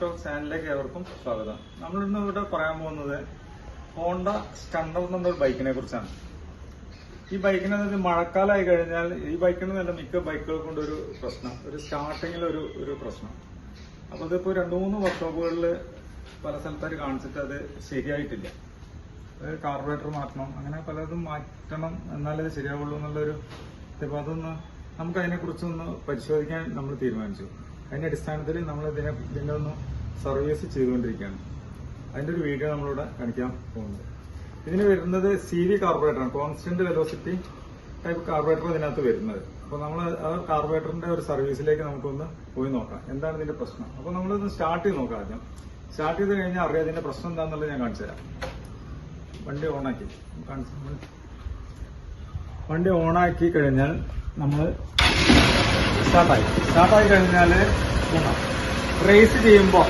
Talk ചാനലിലേക്ക് ഏവർക്കും സ്വാഗതം. നമ്മൾ ഇന്ന് ഇവിടെ പറയാൻ പോകുന്നത് ഹോണ്ട സ്റ്റണ്ടർ എന്നൊരു ബൈക്കിനെ കുറിച്ചാണ്. ഈ ബൈക്കിന് മഴക്കാലമായി കഴിഞ്ഞാൽ ഈ ബൈക്കിന് നല്ല മിക്ക ബൈക്കുകൾ ഒരു പ്രശ്നം ഒരു സ്റ്റാർട്ടിങ്ങിൽ ഒരു ഒരു പ്രശ്നം. അപ്പൊ ഇതിപ്പോൾ രണ്ടു മൂന്ന് വർക്ക്ഷോപ്പുകളിൽ പല സ്ഥലത്തായി കാണിച്ചിട്ട് അത് ശരിയായിട്ടില്ല. അതായത് കാർബറേറ്റർ മാറ്റണം അങ്ങനെ പലതും മാറ്റണം എന്നാലേ ശരിയാവുള്ളൂ എന്നുള്ളൊരു ഇപ്പൊ അതൊന്ന് നമുക്ക് അതിനെ കുറിച്ചൊന്ന് പരിശോധിക്കാൻ നമ്മൾ തീരുമാനിച്ചു. അതിന്റെ അടിസ്ഥാനത്തിൽ നമ്മൾ ഇതിനെ ഇതിന്റെ ഒന്ന് സർവീസ് ചെയ്തുകൊണ്ടിരിക്കുകയാണ്. അതിന്റെ ഒരു വീഡിയോ നമ്മളിവിടെ കാണിക്കാൻ പോകുന്നത്. ഇതിന് വരുന്നത് സി വി കാർബറേറ്റർ ആണ്. കോൺസ്റ്റന്റ് വെലോസിറ്റി ടൈപ്പ് കാർബറേറ്റർ ഇതിനകത്ത് വരുന്നത്. അപ്പോൾ നമ്മൾ ആ കാർബറേറ്ററിന്റെ ഒരു സർവീസിലേക്ക് നമുക്കൊന്ന് പോയി നോക്കാം. എന്താണ് ഇതിന്റെ പ്രശ്നം? അപ്പൊ നമ്മളിത് സ്റ്റാർട്ട് ചെയ്ത് നോക്കാം ആദ്യം. സ്റ്റാർട്ട് ചെയ്ത് കഴിഞ്ഞാൽ അറിയാം ഇതിന്റെ പ്രശ്നം എന്താണെന്നുള്ളത് ഞാൻ കാണിച്ചു തരാം. വണ്ടി ഓണാക്കി കാണിച്ചു വണ്ടി ഓണാക്കി കഴിഞ്ഞാൽ നമ്മൾ സ്റ്റാർട്ടായി. സ്റ്റാർട്ടായി കഴിഞ്ഞാൽ റേസ് ചെയ്യുമ്പോൾ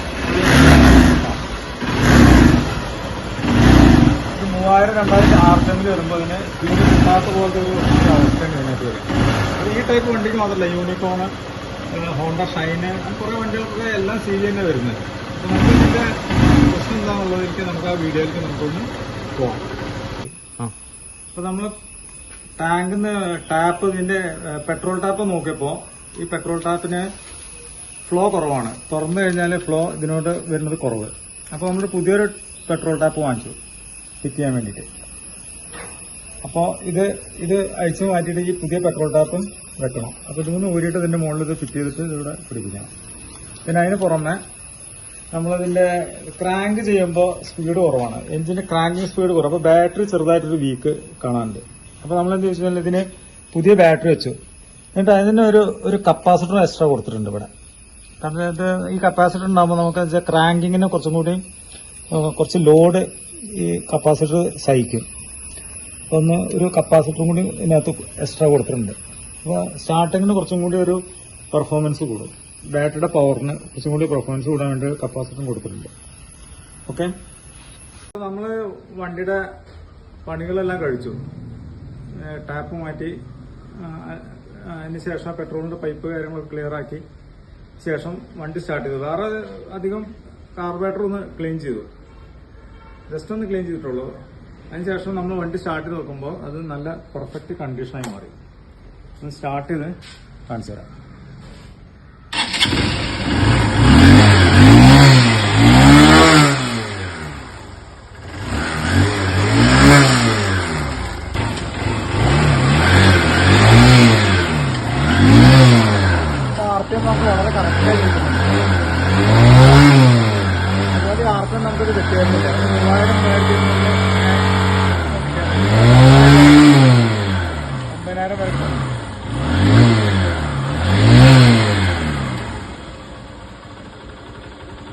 മൂവായിരം രണ്ടായിരത്തി ആർ എമ്മിൽ വരുമ്പോൾ ഇതിന് സ്പീഡ് കിട്ടാത്ത പോലത്തെ ഒരു അവസ്ഥയാണ് ഇതിനകത്ത് വരും ഈ ടൈപ്പ് വണ്ടിക്ക് മാത്രമല്ല യൂണിക്കോണ് ഹോണ്ട ഷൈന് കുറേ വണ്ടികൾക്കൊക്കെ എല്ലാം സി തന്നെ വരുന്നത്. അപ്പോൾ നമുക്ക് ഇതിന്റെ പ്രശ്നം എന്താണെന്നുള്ളതിലേക്ക് നമുക്ക് ആ വീഡിയോയിലേക്ക് നമുക്കൊന്ന് പോവാം. അപ്പൊ അപ്പോൾ നമ്മൾ ടാങ്കിന്ന് ടാപ്പ് ഇതിന്റെ പെട്രോൾ ടാപ്പ് നോക്കിയപ്പോൾ ഈ പെട്രോൾ ടാപ്പിന് ഫ്ലോ കുറവാണ്. തുറന്നു കഴിഞ്ഞാൽ ഫ്ലോ ഇതിനോട് വരുന്നത് കുറവ്. അപ്പോൾ നമ്മൾ പുതിയൊരു പെട്രോൾ ടാപ്പ് വാങ്ങിച്ചു. ഫിറ്റ് ചെയ്യാൻ വേണ്ടിയിട്ട്. അപ്പോൾ ഇത് ഇത് അഴിച്ചു മാറ്റിയിട്ട് ഈ പുതിയ പെട്രോൾ ടാപ്പും വെക്കണം അപ്പോൾ ഇതൊന്ന് ഊരിയിട്ട് ഇതിന്റെ മുകളിൽ ഇത് ഫിറ്റ് ചെയ്തിട്ട് ഇതിവിടെ പിടിപ്പിക്കണം. പിന്നെ അതിന് പുറമെ നമ്മളതിന്റെ ക്രാങ്ക് ചെയ്യുമ്പോൾ സ്പീഡ് കുറവാണ്. എഞ്ചിന്റെ ക്രാങ്കിങ് സ്പീഡ് കുറവ്. അപ്പോൾ ബാറ്ററി ചെറുതായിട്ടൊരു വീക്ക് കാണാനുണ്ട്. അപ്പോൾ നമ്മൾ എന്ത് വെച്ചാൽ ഇതിന് പുതിയ ബാറ്ററി വെച്ചു. എന്നിട്ട് അതിന് ഒരു ഒരു കപ്പാസിറ്റർ എക്സ്ട്രാ കൊടുത്തിട്ടുണ്ട് ഇവിടെ. കാരണം ഇത് ഈ കപ്പാസിറ്റർ ഉണ്ടാകുമ്പോൾ നമുക്ക് ക്രാങ്കിങ്ങിന് കുറച്ചും കൂടി കുറച്ച് ലോഡ് ഈ കപ്പാസിറ്റർ സഹിക്കും. അപ്പോൾ ഒന്ന് ഒരു കപ്പാസിറ്ററും കൂടി ഇതിനകത്ത് എക്സ്ട്രാ കൊടുത്തിട്ടുണ്ട്. അപ്പോൾ സ്റ്റാർട്ടിങ്ങിന് കുറച്ചും കൂടി ഒരു പെർഫോമൻസ് കൂടും. ബാറ്ററിയുടെ പവറിന് കുറച്ചും കൂടി പെർഫോമൻസ് കൂടാൻ വേണ്ടി കപ്പാസിറ്ററും കൊടുത്തിട്ടുണ്ട്. ഓക്കെ നമ്മൾ വണ്ടിയുടെ പണികളെല്ലാം കഴിച്ചു. ടാപ്പ് മാറ്റി ആ, ആ, അതിന് ശേഷം പെട്രോളിന്റെ പൈപ്പ് കാര്യങ്ങളൊക്കെ ക്ലിയർ ആക്കി ശേഷം വണ്ടി സ്റ്റാർട്ട് ചെയ്തു. വേറെ അധികം കാർബറേറ്റർ ഒന്ന് ക്ലീൻ ചെയ്തു. ജസ്റ്റ് ഒന്ന് ക്ലീൻ ചെയ്തിട്ടുള്ളൂ. അതിനുശേഷം നമ്മൾ വണ്ടി സ്റ്റാർട്ട് ചെയ്ത് നോക്കുമ്പോൾ അത് നല്ല പെർഫെക്റ്റ് കണ്ടീഷനായി മാറി. ഒന്ന് സ്റ്റാർട്ട് ചെയ്ത് കാണിച്ചു തരാം നമുക്ക്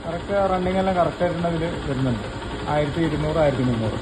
കറക്റ്റ് റണ്ണിങ് എല്ലാം കറക്റ്റ് ആയിട്ടുണ്ടെങ്കിൽ വരുന്നുണ്ട്. ആയിരത്തി ഇരുന്നൂറ് ആയിരത്തി മുന്നൂറ്.